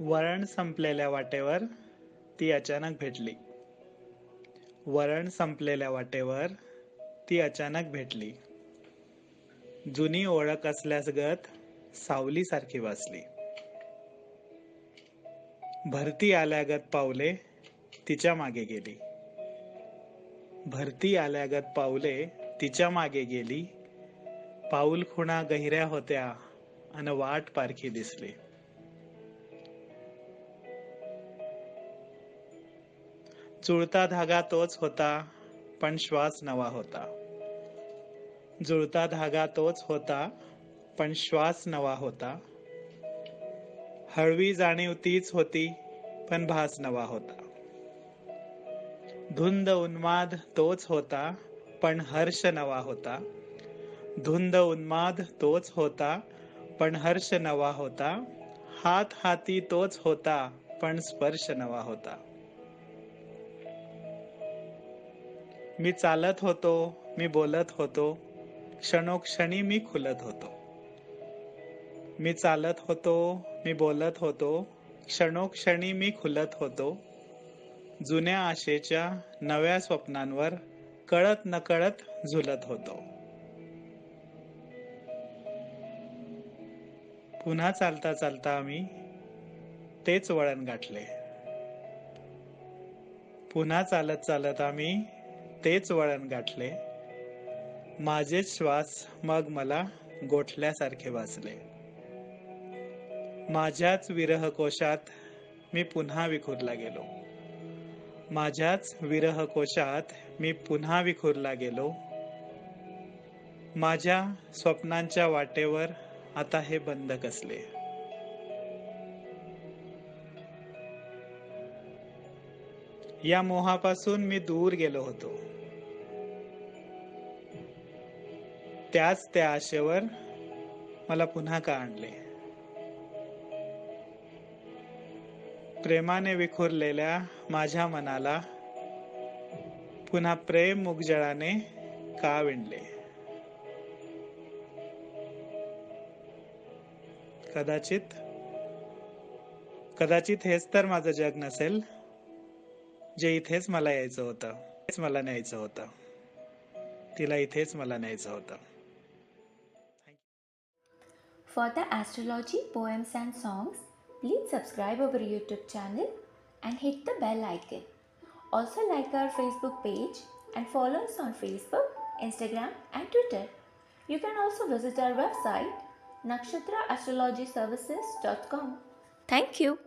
वरण संपलेल्या वाटेवर ती अचानक भेटली. वरण संपलेल्या वाटेवर ती अचानक भेटली. जुनी ओळख असल्यास गत सावलीसारखी वाचली. भरती आल्यागत पावले तिच्यामागे गेली. भरती आल्यागत पावले तिच्यामागे गेली. पाऊल खुणा गहिऱ्या होत्या अन वाट पारखी दिसली. जुळता धागा तोच होता पण श्वास नवा होता. जुळता धागा तोच होता पण श्वास नवा होता. हळवी जाणीव तीच होती पण भास नवा होता. धुंद उन्माद तोच होता पण हर्ष नवा होता. धुंद उन्माद तोच होता पण हर्ष नवा होता. हात हाती तोच होता पण स्पर्श नवा होता. मी चालत होतो मी बोलत होतो क्षणोक्षणी मी खुलत होतो. मी चालत होतो मी बोलत होतो क्षणोक्षणी मी खुलत होतो. जुन्या आशेच्या नव्या स्वप्नांवर कळत नकळत झुलत होतो. पुन्हा चालता चालता आम्ही तेच वळण गाठले. पुन्हा चालत चालत आम्ही तेच वळण गाठले. माझे श्वास मग मला गोठल्यासारखे वाचले माझ्याच विरह कोशात मी पुन्हा विखुरला गेलो. माझ्याच विरह कोशात मी पुन्हा विखुरला गेलो. माझ्या स्वप्नांच्या वाटेवर आता हे बंद कसले? या मोहापासून मी दूर गेलो होतो. त्याच त्या आशेवर मला पुन्हा का आणले? प्रेमाने विखुरलेल्या माझ्या मनाला पुन्हा प्रेम मुगजळाने का विणले? कदाचित कदाचित हेच तर माझं जग नसेल. जे इथेच मला यायचं होतं हेच मला न्यायचं होतं तिला इथेच मला न्यायचं होतं For the astrology, poems, and songs, please subscribe our YouTube channel and hit the bell icon. Also, like our Facebook page and follow us on Facebook, Instagram, and Twitter. You can also visit our website nakshatraastrologyservices.com. Thank you.